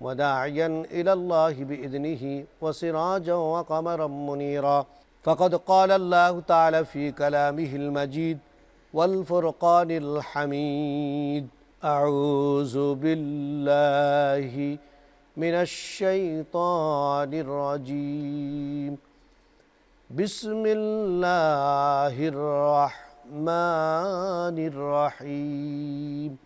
وداعيا إلى الله بإذنه وسراجا وقمرا منيرا. فقد قال الله تعالى في كلامه المجيد والفرقان الحميد. أعوذ بالله من الشيطان الرجيم. بسم الله الرحمن الرحيم.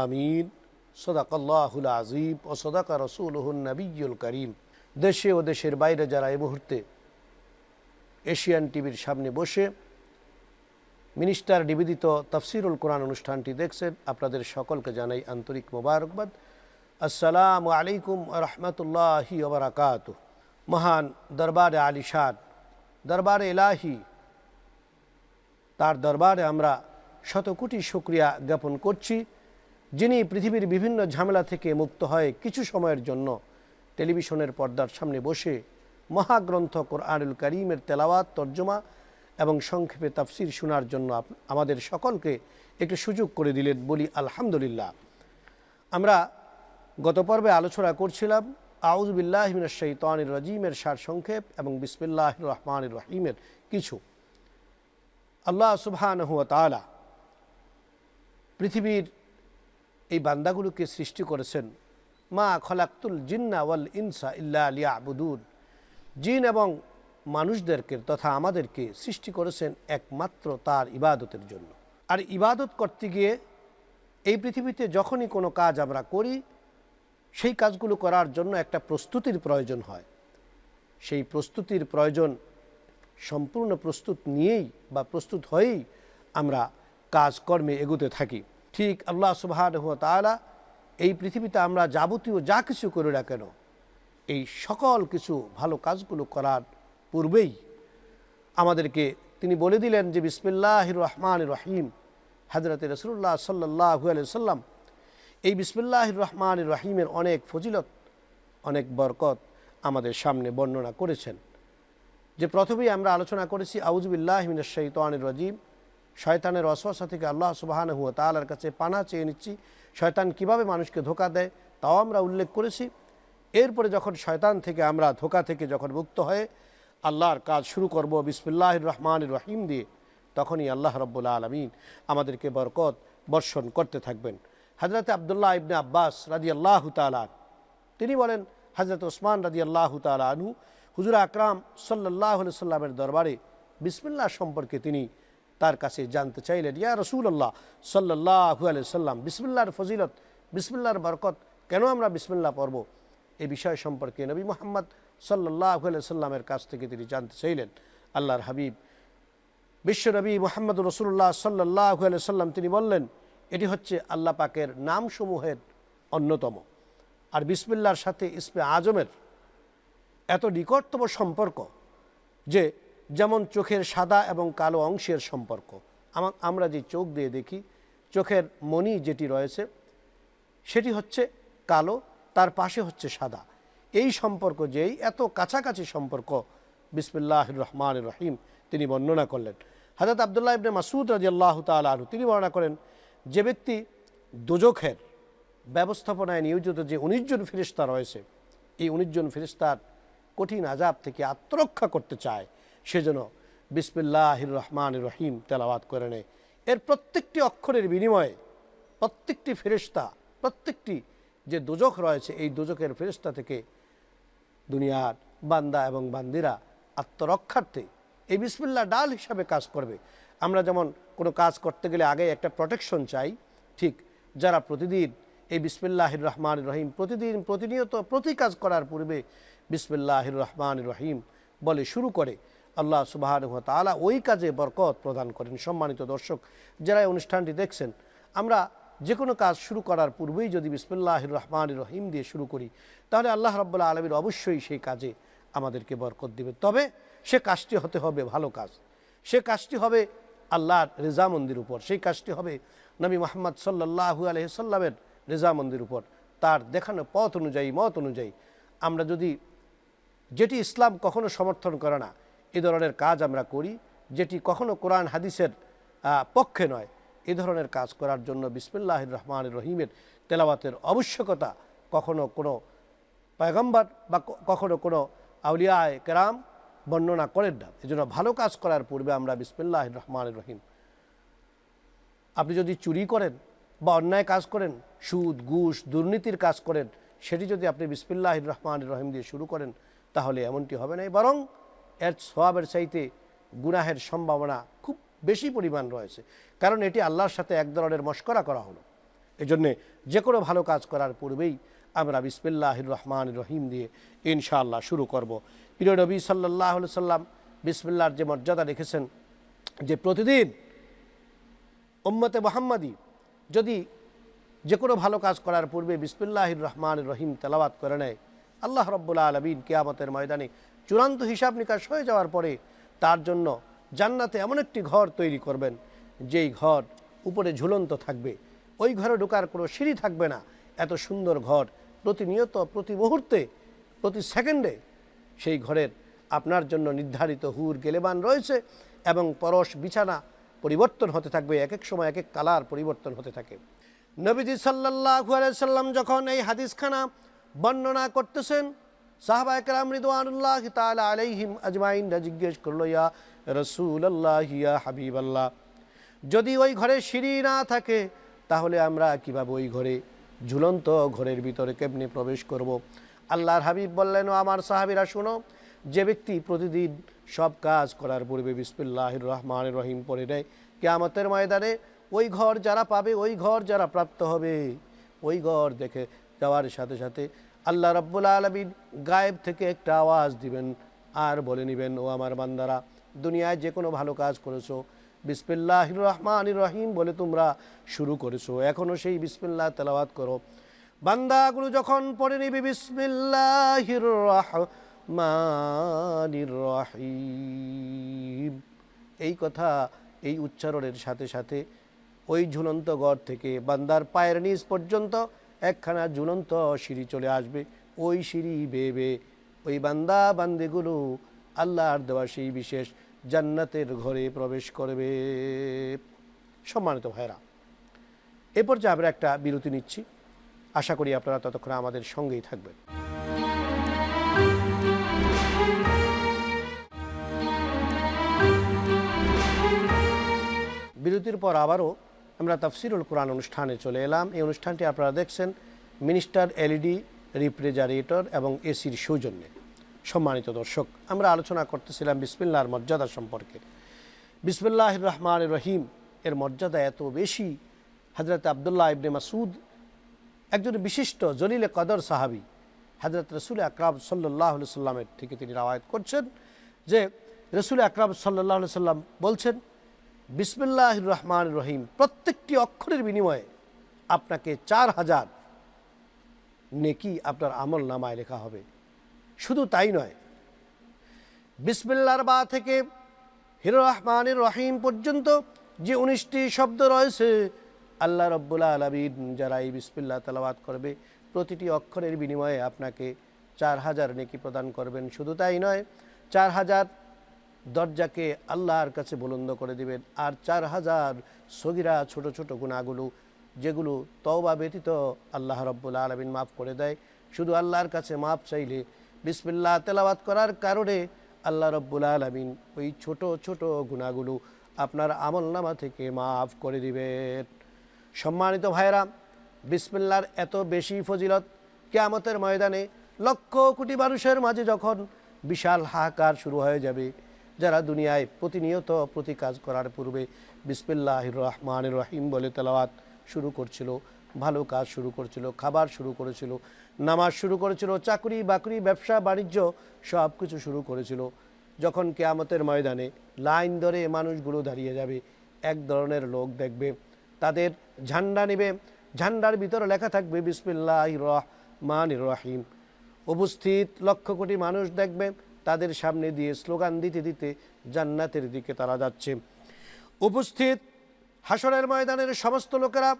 আমিন। সদাকাল্লাহুল আজিব ও সদাকা রসুলহুল নাবিজুল করিম। দেশে ও দেশের বাইরে যারা এ মুহূর্তে এশিয়ান টিভির সামনে বসে, মিনিস্টার নিবেদিত তফসিরুল কোরআন অনুষ্ঠানটি দেখছেন, আপনাদের সকলকে জানাই আন্তরিক মোবারকবাদ। আসসালামু আলাইকুম রহমতুল্লাহি ওবরাকাত মহান দরবারে আলিশান দরবারে এলাহি, তার দরবারে আমরা শত কোটি শুক্রিয়া জ্ঞাপন করছি। যিনি পৃথিবীর বিভিন্ন ঝামেলা থেকে মুক্ত হয় কিছু সময়ের জন্য টেলিভিশনের পর্দার সামনে বসে মহাগ্রন্থ কোরআনুল করিমের তেলাওয়াত, তর্জমা এবং সংক্ষেপে তাফসির শোনার জন্য আমাদের সকলকে একটু সুযোগ করে দিলেন বলি আলহামদুলিল্লাহ। আমরা গত পর্বে আলোচনা করছিলাম আউজবিল্লাহ শৈতানির রাজিমের সার সংক্ষেপ এবং বিসমিল্লাহ রহমান রহিমের কিছু। আল্লাহ তালা পৃথিবীর এই বান্দাগুলোকে সৃষ্টি করেছেন, মা খলাক্তুল জিন্না ওয়াল ইনসা ইল্লা আলিয়া আবুদুন জিন এবং মানুষদেরকে তথা আমাদেরকে সৃষ্টি করেছেন একমাত্র তার ইবাদতের জন্য। আর ইবাদত করতে গিয়ে এই পৃথিবীতে যখনই কোনো কাজ আমরা করি, সেই কাজগুলো করার জন্য একটা প্রস্তুতির প্রয়োজন হয়। সেই প্রস্তুতির প্রয়োজন সম্পূর্ণ প্রস্তুত নিয়েই বা প্রস্তুত হয়েই আমরা কাজকর্মে এগোতে থাকি। ঠিক আল্লাহ সুবাহ তাআলা এই পৃথিবীতে আমরা যাবতীয় যা কিছু করি না কেন, এই সকল কিছু ভালো কাজগুলো করার পূর্বেই আমাদেরকে তিনি বলে দিলেন যে বিসমিল্লাহ রহমান রহিম। হজরত রসুল্লাহ সাল্লাহ সাল্লাম এই বিসমিল্লাহ রহমান রহিমের অনেক ফজিলত, অনেক বরকত আমাদের সামনে বর্ণনা করেছেন। যে প্রথমেই আমরা আলোচনা করেছি আউজবিল্লাহ শৈতানির রাজিম। শয়তানের অসওয়াসা থেকে আল্লাহ সুবাহান হুয়া তালার কাছে পানা চেয়ে নিচ্ছি। শয়তান কীভাবে মানুষকে ধোকা দেয় তাও আমরা উল্লেখ করেছি। এরপরে যখন শয়তান থেকে আমরা ধোকা থেকে যখন মুক্ত হয়ে আল্লাহর কাজ শুরু করব বিসমিল্লাহ রহমান রহিম দিয়ে, তখনই আল্লাহ রব্বুল্লা আলমিন আমাদেরকে বরকত বর্ষণ করতে থাকবেন। হজরত আবদুল্লাহ ইবনে আব্বাস রাজি আল্লাহ তালান তিনি বলেন হজরত ওসমান রাজি আল্লাহ তালা আনহু, হুজুর আকরাম সাল্লাহ সাল্লামের দরবারে বিসমিল্লাহ সম্পর্কে তিনি তার কাছে জানতে চাইলেন, ইয়া রসুল্লাহ সাল্লাহ সাল্লাম বিসমিল্লার ফজিলত বিসমিল্লার বরকত, কেন আমরা বিসমিল্লাহ পড়ব? এ বিষয় সম্পর্কে নবী মোহাম্মদ সাল্লাহ সাল্লামের কাছ থেকে তিনি জানতে চাইলেন। আল্লাহর হাবিব বিশ্বনবী মোহাম্মদ রসুল্লাহ সাল্লাহ সাল্লাম তিনি বললেন, এটি হচ্ছে আল্লাহ পাকের নামসমূহের অন্যতম। আর বিসমিল্লার সাথে ইসমে আজমের এত নিকটতম সম্পর্ক যে যেমন চোখের সাদা এবং কালো অংশের সম্পর্ক। আমরা যে চোখ দিয়ে দেখি, চোখের মনি যেটি রয়েছে, সেটি হচ্ছে কালো, তার পাশে হচ্ছে সাদা। এই সম্পর্ক যেই, এত কাছাকাছি সম্পর্ক বিসমিল্লাহ রহমান রহিম, তিনি বর্ণনা করলেন। হাজরত আবদুল্লাহ ইবনে মাসুদ রাজি আল্লাহ তালু তিনি বর্ণনা করেন, যে ব্যক্তি দোজখের ব্যবস্থাপনায় নিয়োজিত যে উনিশ জন ফেরিস্তা রয়েছে, এই উনিশ জন ফেরিস্তার কঠিন আজাব থেকে আত্মরক্ষা করতে চায় সেজন্য বিসমিল্লাহ রহমান রহিম তেলাওয়াত করে নেয়। এর প্রত্যেকটি অক্ষরের বিনিময়ে প্রত্যেকটি ফেরিস্তা প্রত্যেকটি যে দোজক রয়েছে, এই দোজকের ফেরেস্তা থেকে দুনিয়ার বান্দা এবং বান্দিরা আত্মরক্ষার্থে এই বিসমিল্লা ডাল হিসাবে কাজ করবে। আমরা যেমন কোনো কাজ করতে গেলে আগে একটা প্রোটেকশন চাই, ঠিক যারা প্রতিদিন এই বিসমিল্লাহির রহমান রহিম প্রতিদিন প্রতিনিয়ত প্রতি কাজ করার পূর্বে বিসমিল্লাহির রহমান রহিম বলে শুরু করে। আল্লাহ সুবাহ তালা ওই কাজে বরকত প্রদান করেন। সম্মানিত দর্শক, যারা অনুষ্ঠানটি দেখছেন, আমরা যে কোনো কাজ শুরু করার পূর্বেই যদি বিসমিল্লাহির রহমান রহিম দিয়ে শুরু করি, তাহলে আল্লাহ রব্বুল্লাহ আলমীর অবশ্যই সেই কাজে আমাদেরকে বরকত দিবে তবে সে কাজটি হতে হবে ভালো কাজ। সে কাজটি হবে আল্লাহর রেজামন্দির উপর। সেই কাজটি হবে নবী মোহাম্মদ সাল্লাহু আলহিসাল্লামের রেজামন্দির উপর। তার দেখানো পথ অনুযায়ী, মত অনুযায়ী আমরা যদি যেটি ইসলাম কখনো সমর্থন করে না এ ধরনের কাজ আমরা করি, যেটি কখনো কোরআন হাদিসের পক্ষে নয়। এ ধরনের কাজ করার জন্য বিসমিল্লাহ রহমান রহিমের তেলাওয়াতের আবশ্যকতা কখনো কোনো পয়গম্বর বা কখনো কোনো আউলিয়ায় কেরাম বর্ণনা করেন না। এজন্য ভালো কাজ করার পূর্বে আমরা বিসমিল্লাহ রহমান রহিম। আপনি যদি চুরি করেন বা অন্যায় কাজ করেন, সুদ, ঘুষ, দুর্নীতির কাজ করেন, সেটি যদি আপনি বিসমিল্লাহ রহমান রহিম দিয়ে শুরু করেন, তাহলে এমনটি হবে না বরং এর সোয়াবের চাইতে গুনাহের সম্ভাবনা খুব বেশি পরিমাণ রয়েছে। কারণ এটি আল্লাহর সাথে এক ধরনের মস্করা করা হলো। এজন্যে যে কোনো ভালো কাজ করার পূর্বেই আমরা বিসমিল্লাহ রহমান রহিম দিয়ে ইনশাআল্লাহ শুরু করব। প্রিয় নবী সাল্লাহ সাল্লাম বিসমিল্লার যে মর্যাদা রেখেছেন যে প্রতিদিন উম্মতে মোহাম্মদী যদি যে কোনো ভালো কাজ করার পূর্বে বিসমিল্লাহির রহমান রহিম তেলাওয়াত করে নেয়, আল্লাহ রব্বুল্লা আলমিন কেয়ামতের ময়দানে চূড়ান্ত হিসাব নিকাশ হয়ে যাওয়ার পরে তার জন্য জান্নাতে এমন একটি ঘর তৈরি করবেন, যেই ঘর উপরে ঝুলন্ত থাকবে। ওই ঘরে ঢোকার কোনো সিঁড়ি থাকবে না। এত সুন্দর ঘর প্রতিনিয়ত, প্রতি মুহূর্তে, প্রতি সেকেন্ডে সেই ঘরের আপনার জন্য নির্ধারিত হুর গেলেবান রয়েছে এবং পরশ, বিছানা পরিবর্তন হতে থাকবে। এক এক সময় এক এক কালার পরিবর্তন হতে থাকে। নবীজি সাল্লাল্লাহু আলাইহি সাল্লাম যখন এই হাদিসখানা বর্ণনা করতেছেন সাহাবা একরাম রিদওয়ানুল্লাহ তাআলা আলাইহিম আজমাইনরা জিজ্ঞেস করল, ইয়া রাসূলুল্লাহ, ইয়া হাবিবাল্লাহ, যদি ওই ঘরে সিঁড়ি না থাকে, তাহলে আমরা কীভাবে ওই ঘরে, ঝুলন্ত ঘরের ভিতরে কেমনি প্রবেশ করব। আল্লাহর হাবিব বললেন আমার সাহাবিরা, শুনো, যে ব্যক্তি প্রতিদিন সব কাজ করার পূর্বে বিসমিল্লাহির রহমান রহিম পড়ে নেয়, কেয়ামতের ময়দানে ওই ঘর যারা পাবে, ওই ঘর যারা প্রাপ্ত হবে, ওই ঘর দেখে যাওয়ার সাথে সাথে আল্লাহ রব্বুল আলমিন গায়েব থেকে একটা আওয়াজ দিবেন, আর বলে নেবেন, ও আমার বান্দারা, দুনিয়ায় যে কোনো ভালো কাজ করেছ বিসমিল্লাহ রহমান রহিম বলে তোমরা শুরু করেছ। এখনও সেই বিসমিল্লাহ তেলাওয়াত করো। বান্দাগুলো যখন পড়ে নিবি, বিসমিল্লাহির রহমানির রহিম। এই কথা এই উচ্চারণের সাথে সাথে ওই ঝুলন্ত গড় থেকে বান্দার পায়ের নিচ পর্যন্ত একখানা ঝুলন্ত সিঁড়ি চলে আসবে। ওই সিঁড়ি বেয়ে ওই বান্দা বান্দিগুলো আল্লাহর দেওয়া সেই বিশেষ জান্নাতের ঘরে প্রবেশ করবে। সম্মানিত ভাইরা এ পর্যায়ে আমরা একটা বিরতি নিচ্ছি। আশা করি আপনারা ততক্ষণ আমাদের সঙ্গেই থাকবেন। বিরতির পর আবারও আমরা তাফসিরুল কোরআন অনুষ্ঠানে চলে এলাম। এই অনুষ্ঠানটি আপনারা দেখছেন মিনিস্টার এলইডি, রিফ্রিজারেটর এবং এসির সৌজন্যে। সম্মানিত দর্শক, আমরা আলোচনা করতেছিলাম বিসমিল্লাহর মর্যাদা সম্পর্কে। বিসমিল্লাহ রহমান রহিম, এর মর্যাদা এত বেশি? হজরত আবদুল্লাহ ইবনে মাসুদ একজন বিশিষ্ট জলিলে কদর সাহাবি হজরত রসুল আকরাব সাল্লাহ সাল্লামের থেকে তিনি রাওয়ায়ত করছেন যে, রসুল আকরাব সাল্লাহ সাল্লাম বলছেন বিসমিল্লাহ রহমান রহিম। প্রত্যেকটি অক্ষরের বিনিময়ে আপনাকে চার হাজার নেকি আপনার আমল নামায় লেখা হবে। শুধু তাই নয়, বিসমিল্লার বা থেকে হির রহমানের রহিম পর্যন্ত যে উনিশটি শব্দ রয়েছে, আল্লাহ রব্বুল্লা আলমিন যারা এই বিসমিল্লা তালাবাদ করবে, প্রতিটি অক্ষরের বিনিময়ে আপনাকে চার হাজার নেকি প্রদান করবেন। শুধু তাই নয়, চার হাজার দরজাকে আল্লাহর কাছে বুলন্দ করে দিবেন। আর চার হাজার সগিরা ছোট ছোট গুণাগুলো, যেগুলো তওবা ব্যতীত আল্লাহ রব্বুল আলমিন মাফ করে দেয়। শুধু আল্লাহর কাছে মাফ চাইলে বিসমিল্লাহ তেলাওয়াত করার কারণে আল্লাহ রব্বুল আলমিন ওই ছোট ছোট গুণাগুলো আপনার আমল নামা থেকে মাফ করে দিবেন। সম্মানিত ভাইরা বিসমিল্লার এত বেশি ফজিলত কেয়ামতের ময়দানে লক্ষ কোটি মানুষের মাঝে যখন বিশাল হাহাকার শুরু হয়ে যাবে যারা দুনিয়ায় প্রতিনিয়ত প্রতি কাজ করার পূর্বে বিসমিল্লাহ রহমান রহিম বলে তেলাওয়াত শুরু করছিল, ভালো কাজ শুরু করছিল, খাবার শুরু করেছিল, নামাজ শুরু করেছিল, চাকরি, বাকরি, ব্যবসা, বাণিজ্য সব কিছু শুরু করেছিল। যখন কেয়ামতের ময়দানে লাইন ধরে মানুষগুলো দাঁড়িয়ে যাবে, এক ধরনের লোক দেখবে, তাদের ঝান্ডা নেবে, ঝান্ডার ভিতরে লেখা থাকবে বিসমিল্লাহ রহমান রহিম। উপস্থিত লক্ষ কোটি মানুষ দেখবে তাদের সামনে দিয়ে স্লোগান দিতে দিতে জান্নাতের দিকে তারা যাচ্ছে। উপস্থিত হাসরের ময়দানের সমস্ত লোকেরা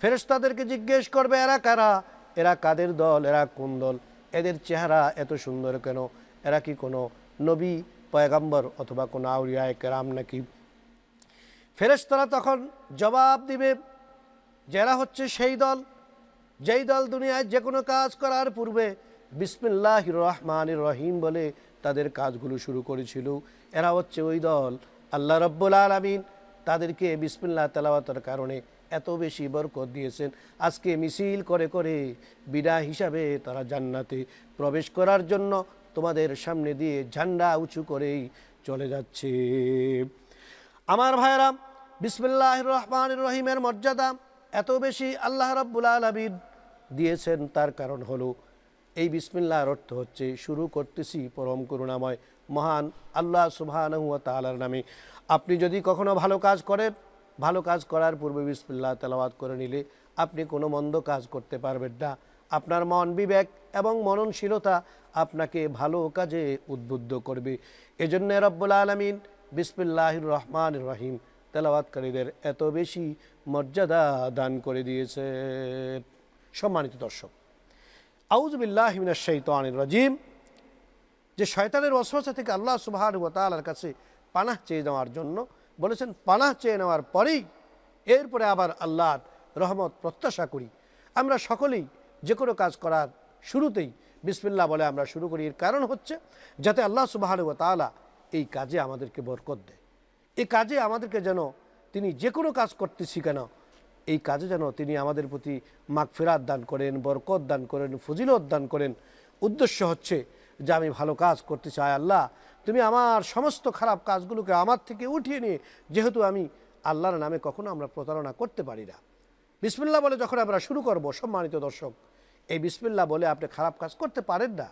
ফেরেশতাদেরকে জিজ্ঞেস করবে, এরা কারা? এরা কাদের দল? এরা কোন দল? এদের চেহারা এত সুন্দর কেন? এরা কি কোনো নবী, পয়গাম্বর অথবা কোনো আউরিয়ায় কেরাম নাকি? ফেরেশতারা তখন জবাব দিবে যারা হচ্ছে সেই দল। যেই দল দুনিয়ায় যে কোনো কাজ করার পূর্বে বিসমিল্লাহ রহমান রহিম বলে তাদের কাজগুলো শুরু করেছিল। এরা হচ্ছে ওই দল, আল্লাহ রব্বুল আলমিন তাদেরকে বিসমিল্লাহ তেলাওয়াতের কারণে এত বেশি বরকত দিয়েছেন। আজকে মিছিল করে করে বিদা হিসাবে তারা জান্নাতে প্রবেশ করার জন্য তোমাদের সামনে দিয়ে ঝান্ডা উঁচু করেই চলে যাচ্ছে। আমার ভাইরা বিসমিল্লাহ রহমান রহিমের মর্যাদা এত বেশি আল্লাহ রব্বুল আলমিন দিয়েছেন, তার কারণ হলো এই বিসমিল্লাহর অর্থ হচ্ছে, শুরু করতেছি পরম করুণাময়, মহান আল্লাহ সুবহানাহু তালার নামে। আপনি যদি কখনো ভালো কাজ করেন, ভালো কাজ করার পূর্বে বিসমিল্লাহ তেলাওয়াত করে নিলে আপনি কোনো মন্দ কাজ করতে পারবেন না। আপনার মন বিবেক এবং মননশীলতা আপনাকে ভালো কাজে উদ্বুদ্ধ করবে। এজন্য রব্বুল আলমিন বিসমিল্লাহির রহমান রহিম তেলাওয়াতকারীদের এত বেশি মর্যাদা দান করে দিয়েছে সম্মানিত দর্শক আউজবিল্লাহ শৈতানির রাজিম। যে শয়তানের ওসওয়াসা থেকে আল্লাহ সুবাহান তালার কাছে পানাহ চেয়ে নেওয়ার জন্য বলেছেন, পানাহ চেয়ে নেওয়ার পরেই এরপরে আবার আল্লাহর রহমত প্রত্যাশা করি। আমরা সকলেই যে কোনো কাজ করার শুরুতেই বিসমিল্লাহ বলে আমরা শুরু করি। এর কারণ হচ্ছে যাতে আল্লাহ সুবাহান তালা এই কাজে আমাদেরকে বরকত দেয়। এই কাজে আমাদেরকে যেন তিনি যে কোনো কাজ করতেছি কেন এই কাজে যেন তিনি আমাদের প্রতি মাগফেরাত দান করেন, বরকত দান করেন, ফজিলত দান করেন। উদ্দেশ্য হচ্ছে যে আমি ভালো কাজ করতে চাই, আল্লাহ। তুমি আমার সমস্ত খারাপ কাজগুলোকে আমার থেকে উঠিয়ে নিয়ে, যেহেতু আমি আল্লাহর নামে কখনো আমরা প্রতারণা করতে পারি না। বিসমিল্লা বলে যখন আমরা শুরু করব, সম্মানিত দর্শক, এই বিসমিল্লা বলে আপনি খারাপ কাজ করতে পারেন না।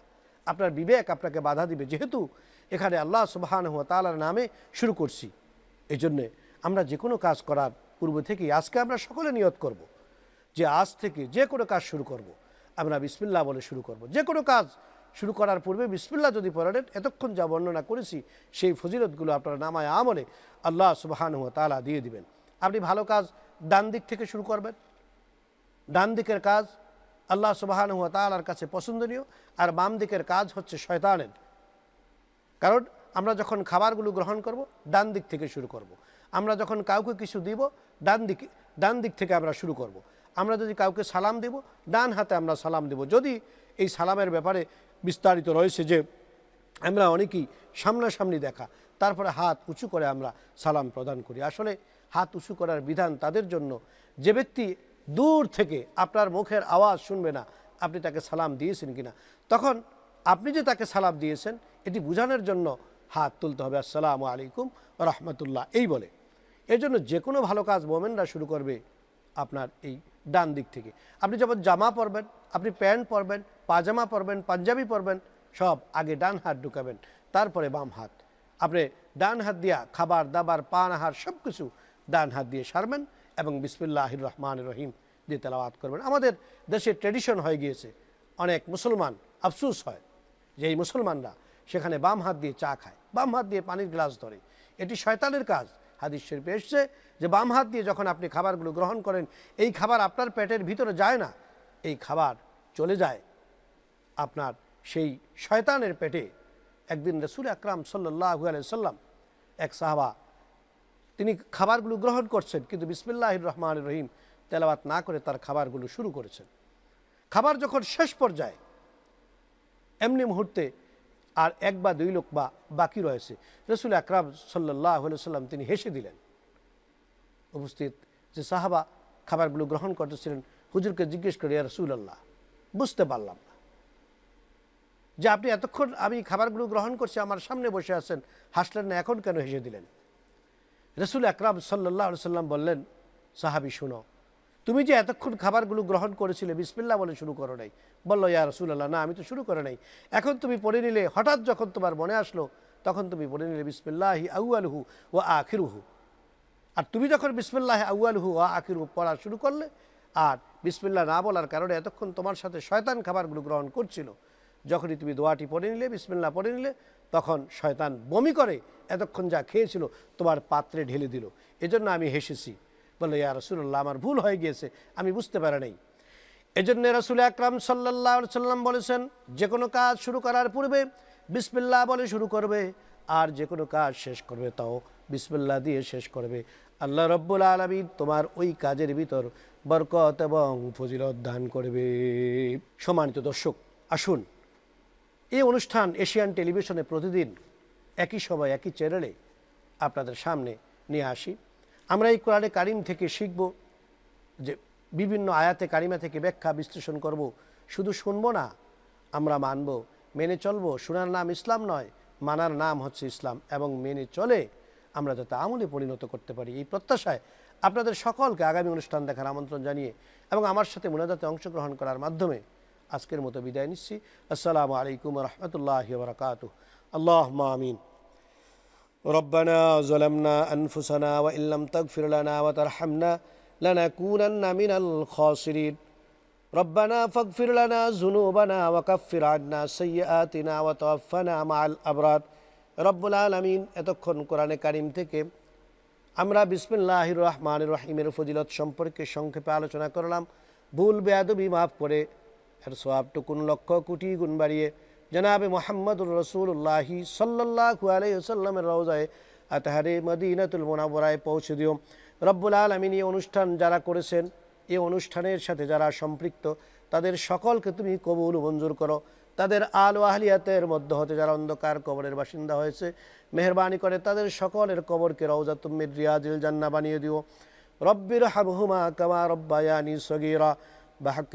আপনার বিবেক আপনাকে বাধা দিবে, যেহেতু এখানে আল্লাহ সুবাহান হুয়া তালার নামে শুরু করছি। এই জন্যে আমরা যে কোনো কাজ করার পূর্ব থেকেই আজকে আমরা সকলে নিয়ত করব। যে আজ থেকে যে কোনো কাজ শুরু করব। আমরা বিসমিল্লা বলে শুরু করব। যে কোনো কাজ শুরু করার পূর্বে বিসমিল্লা যদি পড়েন এতক্ষণ যা বর্ণনা করেছি সেই ফজিলতগুলো আপনার নামায় আমলে আল্লাহ সুবাহান হুয়া তালা দিয়ে দিবেন আপনি ভালো কাজ ডান দিক থেকে শুরু করবেন ডান দিকের কাজ আল্লাহ সুবাহান হুয়া তালার কাছে পছন্দনীয় আর বাম দিকের কাজ হচ্ছে শয়তানের কারণ আমরা যখন খাবারগুলো গ্রহণ করব, ডান দিক থেকে শুরু করব। আমরা যখন কাউকে কিছু দিব, ডান দিকে, ডান দিক থেকে আমরা শুরু করব। আমরা যদি কাউকে সালাম দেব, ডান হাতে আমরা সালাম দেব। যদি এই সালামের ব্যাপারে বিস্তারিত রয়েছে যে আমরা অনেকেই সামনাসামনি দেখা, তারপরে হাত উঁচু করে আমরা সালাম প্রদান করি। আসলে হাত উঁচু করার বিধান তাদের জন্য, যে ব্যক্তি দূর থেকে আপনার মুখের আওয়াজ শুনবে না, আপনি তাকে সালাম দিয়েছেন কিনা। তখন আপনি যে তাকে সালাম দিয়েছেন, এটি বোঝানোর জন্য হাত তুলতে হবে। আসসালামু আলাইকুম রহমতুল্লাহ। এই বলে এই জন্য যে কোনো ভালো কাজ মোমেনরা শুরু করবে আপনার এই ডান দিক থেকে। আপনি যখন জামা পরবেন, আপনি প্যান্ট পরবেন, পাজামা পরবেন, পাঞ্জাবি পরবেন, সব আগে ডান হাত ঢুকাবেন, তারপরে বাম হাত। আপনি ডান হাত দিয়া খাবার, দাবার, পান, আহার সব কিছু ডান হাত দিয়ে সারবেন এবং বিসমিল্লাহির রহমান রহিম দিয়ে তেলাওয়াত করবেন। আমাদের দেশে ট্রেডিশন হয়ে গিয়েছে, অনেক মুসলমান আফসুস হয় যে এই মুসলমানরা সেখানে বাম হাত দিয়ে চা খায়, বাম হাত দিয়ে পানির গ্লাস ধরে। এটি শয়তানের কাজ হাদিস শরীফে এসছে যে বাম হাত দিয়ে যখন আপনি খাবারগুলো গ্রহণ করেন, এই খাবার আপনার পেটের ভিতরে যায় না, এই খাবার চলে যায় আপনার সেই শয়তানের পেটে। একদিন রসুল আকরাম সাল্লাহ সাল্লাম এক সাহাবা, তিনি খাবারগুলো গ্রহণ করছেন, কিন্তু বিসমিল্লাহ রহমান রহিম তেলাওয়াত না করে তার খাবারগুলো শুরু করেছেন। খাবার যখন শেষ পর্যায়ে, এমনি মুহূর্তে আর এক বা দুই লোক বা বাকি রয়েছে। রসুল আকরাম সাল্লাহ সাল্লাম তিনি হেসে দিলেন। উপস্থিত যে সাহাবা খাবারগুলো গ্রহণ করতেছিলেন, হুজুরকে জিজ্ঞেস করি রসুল আল্লাহ বুঝতে পারলাম না। যে আপনি এতক্ষণ আমি খাবারগুলো গ্রহণ করছি, আমার সামনে বসে আছেন, হাসলেন না, এখন কেন হেসে দিলেন? রসুল আকরাম সাল্লাহ সাল্লাম বললেন, সাহাবি, শুনো তুমি যে এতক্ষণ খাবারগুলো গ্রহণ করেছিলে বিসমিল্লা বলে শুরু করো নাই। বলল, ইয়া রসুল আল্লাহ না, আমি তো শুরু করে নাই। এখন তুমি পড়ে নিলে, হঠাৎ যখন তোমার মনে আসলো, তখন তুমি পড়ে নিলে, বিসমিল্লাহি আউআলহু ও আখিরুহু। আর তুমি যখন বিসমিল্লাহ আউআলহু ও আখিরহু পড়া শুরু করলে, আর বিসমিল্লা না বলার কারণে এতক্ষণ তোমার সাথে শয়তান খাবারগুলো গ্রহণ করছিল, যখনই তুমি দোয়াটি পড়ে নিলে বিসমিল্লা পড়ে নিলে, তখন শয়তান বমি করে এতক্ষণ যা খেয়েছিল তোমার পাত্রে ঢেলে দিল। এজন্য আমি হেসেছি। বলে, ইয়া রসুল্লাহ আমার ভুল হয়ে গিয়েছে, আমি বুঝতে পারি নাই। এজন্য রসুল আকরাম সাল্লাহ সাল্লাম বলেছেন, যে কোনো কাজ শুরু করার পূর্বে বিসমিল্লাহ বলে শুরু করবে, আর যে কোনো কাজ শেষ করবে তাও বিসমিল্লাহ দিয়ে শেষ করবে। আল্লাহ রব্বুল আলমিন তোমার ওই কাজের ভিতর বরকত এবং ফজিলত দান করবে। সম্মানিত দর্শক, আসুন, এই অনুষ্ঠান এশিয়ান টেলিভিশনে প্রতিদিন একই সময়, একই চ্যানেলে আপনাদের সামনে নিয়ে আসি। আমরা এই কোরআনে কারিম থেকে শিখব যে বিভিন্ন আয়াতে কারিমা থেকে ব্যাখ্যা, বিশ্লেষণ করব। শুধু শুনব না, আমরা মানব। মেনে চলবো, শোনার নাম ইসলাম নয়, মানার নাম হচ্ছে ইসলাম এবং মেনে চলে আমরা যাতে আমলে পরিণত করতে পারি। এই প্রত্যাশায় আপনাদের সকলকে আগামী অনুষ্ঠান দেখার আমন্ত্রণ জানিয়ে এবং আমার সাথে মোনাজাতে অংশগ্রহণ করার মাধ্যমে আজকের মতো বিদায় নিচ্ছি। আসসালামু আলাইকুম রহমতুল্লাহ বরকাত আল্লাহ আমিন। ربنا ظلمنا أنفسنا وإن لم تغفر لنا وترحمنا لنكونن من الخاسرين ربنا فاغفر لنا ذنوبنا وكفر عنا سيئاتنا وتوفنا مع الأبرار رب العالمين এতক্ষণ কোরআনে কারিম থেকে আমরা বিসমিল্লাহ রহমান রহিমের ফজিলত সম্পর্কে সংক্ষেপে আলোচনা করলাম ভুল বেয়াদবি মাফ করে এর সোয়াবটুকুন লক্ষ কোটি গুণ বাড়িয়ে জনাবে মোহাম্মদুর রসুল্লাহি সাল্লাহু আলাইসাল্লামের রওজায় আতহারে মদিনাতুল মোনাবরায় পৌঁছে দিও। রব্বুল আলমিন এই অনুষ্ঠান যারা করেছেন, এই অনুষ্ঠানের সাথে যারা সম্পৃক্ত, তাদের সকলকে তুমি কবুল মঞ্জুর করো। তাদের আল আহলিয়াতের মধ্য হতে যারা অন্ধকার কবরের বাসিন্দা হয়েছে, মেহরবানি করে তাদের সকলের কবরকে রওজা তুমির রিয়াজিল জান্না বানিয়ে দিও। রব্বির হাবহুমা কামা রব্বায়ানি সগীরা বাহক